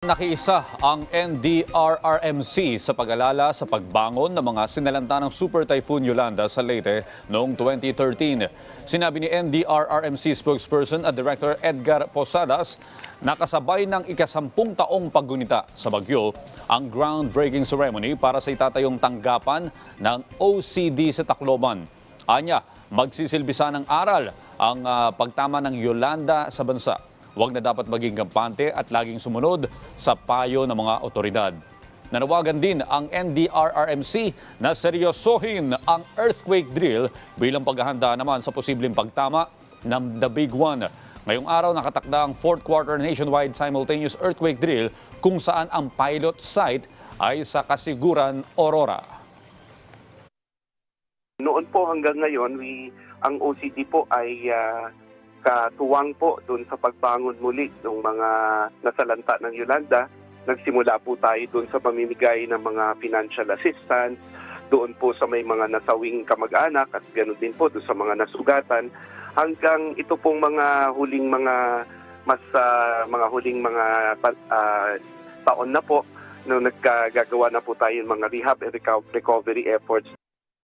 Nakiisa ang NDRRMC sa pag-alala sa pagbangon ng mga sinalanta ng Super Typhoon Yolanda sa Leyte noong 2013. Sinabi ni NDRRMC spokesperson at Director Edgar Posadas na kasabay ng ikasampung taong paggunita sa bagyo ang groundbreaking ceremony para sa itatayong tanggapan ng OCD sa Tacloban. Anya, magsisilbisa ng aral ang ah, pagtama ng Yolanda sa bansa. Huwag na dapat maging kampante at laging sumunod sa payo ng mga otoridad. Nanawagan din ang NDRRMC na seryosohin ang earthquake drill bilang paghahanda naman sa posibleng pagtama ng The Big One. Ngayong araw nakatakda ang fourth quarter nationwide simultaneous earthquake drill kung saan ang pilot site ay sa Kasiguran, Aurora. Noon po hanggang ngayon, we, ang OCD po ay ah, katuwang po doon sa pagbangon muli ng mga nasalanta ng Yolanda. Nagsimula po tayo doon sa pamimigay ng mga financial assistance, doon po sa may mga nasawing kamag-anak at ganoon din po doon sa mga nasugatan hanggang ito pong mga huling mga mas ah, mga huling mga ah, taon na po no nagkagagawa na po tayo ng mga rehab and reco- recovery efforts